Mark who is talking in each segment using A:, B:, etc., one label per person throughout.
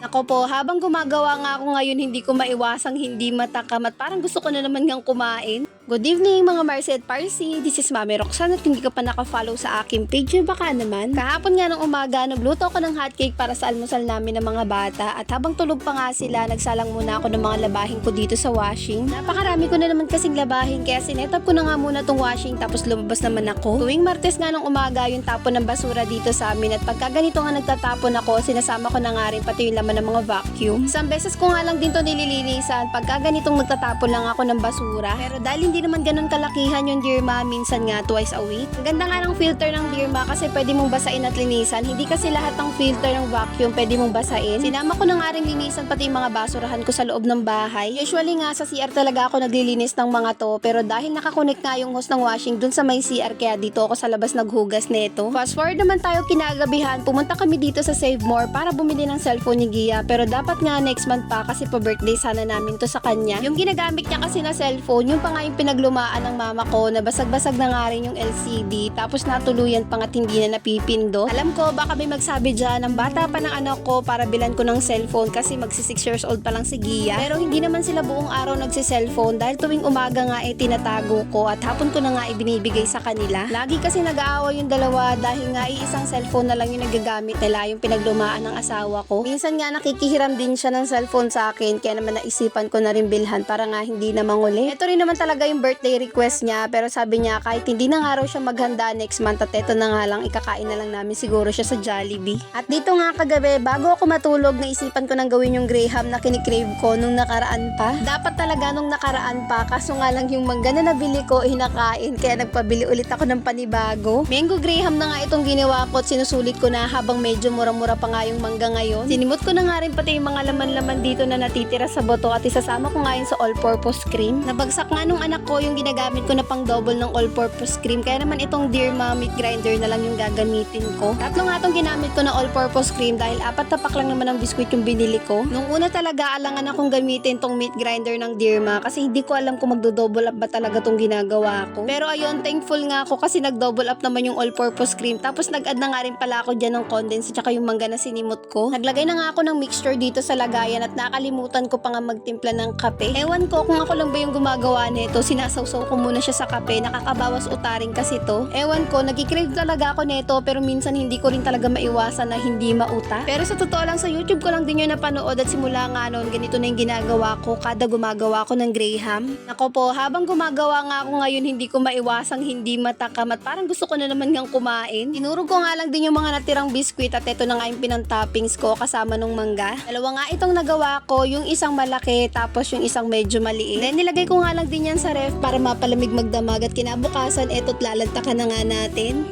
A: Nako po, habang gumagawa nga ako ngayon, hindi ko maiwasang hindi matakam at parang gusto ko na naman ngang kumain. Good evening mga Marcy at Parsi. This is Mami Roxanne at hindi ka pa nakafollow sa aking page, baka naman. Kahapon nga ng umaga, nagluto ako ng hotcake para sa almusal namin ng mga bata at habang tulog pa nga sila, nagsalang muna ako ng mga labahin ko dito sa washing. Napakarami ko na naman kasing labahin kaya sinetap ko na nga muna tong washing tapos lumabas naman ako. Tuwing Martes nga ng umaga, yung tapon ng basura dito sa amin at pagka ganito nga nagtatapon ako, sinasama ko na nga rin pati yung laman ng mga vacuum. Isang beses ko nga lang din to nililinisan pagka ganitong nagtatapon lang ako ng basura. Pero dahil hindi naman ganun kalakihan yung Dirma, minsan nga twice a week. Ang ganda nga ng filter ng Dirma kasi pwede mong basain at linisan. Hindi kasi lahat ng filter ng vacuum pwede mong basain. Sinama ko na nga rin linisan pati yung mga basurahan ko sa loob ng bahay. Usually nga sa CR talaga ako naglilinis ng mga to pero dahil nakakonect nga yung hose ng washing dun sa may CR kaya dito ako sa labas naghugas neto. Fast forward naman tayo kinagabihan, pumunta kami dito sa Save More para bumili ng cellphone ni Gia pero dapat nga next month pa kasi pa birthday sana namin to sa kanya. Yung ginagamit niya kasi na cellphone, yung pa nga yung pinaglumaan ng mama ko na basag-basag na nga rin yung LCD tapos natuluyan pa nga't hindi na napipindot. Alam ko baka may magsabi dyan ang bata pa ng anak ko para bilan ko ng cellphone kasi magsi 6 years old pa lang si Gia. Pero hindi naman sila buong araw nagsi-cellphone dahil tuwing umaga nga eh tinatago ko at hapon ko na nga ibinibigay sa kanila. Lagi kasi nag-aaway yung dalawa dahil nga iisang cellphone na lang yung nagagamit nila yung pinaglumaan ng asawa ko. Minsan nga nakikihiram din siya ng cellphone sa akin kaya naman naisipan ko na rin bilhan para nga hindi na manguli. Ito rin naman talaga yung birthday request niya pero sabi niya kahit hindi na nga raw siya maghanda next month at eto na nga lang ikakain na lang namin siguro siya sa Jollibee. At dito nga kagabi bago ako matulog naisipan ko nang gawin yung Graham na kinikrave ko nung nakaraan pa. Dapat talaga nung nakaraan pa kaso nga lang yung mangga na nabili ko hinakain kaya nagpabili ulit ako ng panibago. Mango Graham na nga itong ginawa ko at sinusulit ko na habang medyo mura-mura pa nga yung mangga ngayon. Sinimot ko na nga rin pati yung mga laman-laman dito na natitira sa boto at isasama ko nga yun sa all-purpose cream. Nabagsak nga nung anak ko yung ginagamit ko na pang double ng all-purpose cream kaya naman itong Dear Mommy grinder na lang yung gagamitin ko. Tatlo nga itong ginamit ko na all-purpose cream dahil apat na pack lang naman ng biskwit yung binili ko. Nung una talaga alangan akong gamitin tong meat grinder ng Dearma kasi hindi ko alam kung magdo-double up ba talaga tong ginagawa ko. Pero ayun, thankful nga ako kasi nag-double up naman yung all-purpose cream tapos nag-add na nga rin pala ako dyan ng condensed at saka yung mangga na sinimot ko. Naglagay na nga ako ng mixture dito sa lagayan at nakalimutan ko pa nga magtimpla ng kape. Ewan ko kung ako lang ba yung gumagawa nito, sinasawsaw ko muna siya sa kape, nakakabawas utaring kasi to. Ewan ko, nagkikrave talaga ako nito pero minsan hindi ko rin talaga maiwasan na hindi mauta. Pero sa totoo lang sa YouTube ko lang din yun napanood at simula nga noon ganito na yung ginagawa ko kada gumagawa ko ng Graham. Nako po, habang gumagawa nga ako ngayon hindi ko maiwasang hindi matakam at parang gusto ko na naman ngang kumain. Tinurog ko nga lang din yung mga natirang biskwit at ito na nga yung pinang-toppings ko kasama nung mangga. Dalawa nga itong nagawa ko, yung isang malaki tapos yung isang medyo maliit. Then nilagay ko nga lang din yan sa ref para mapalamig magdamag at kinabukasan eto't lalantakan na nga natin.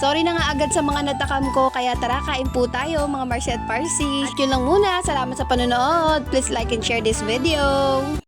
A: Sorry na nga agad sa mga natakam ko, kaya tara kain po tayo mga Marcy at Parsi. At yun lang muna, salamat sa panonood. Please like and share this video.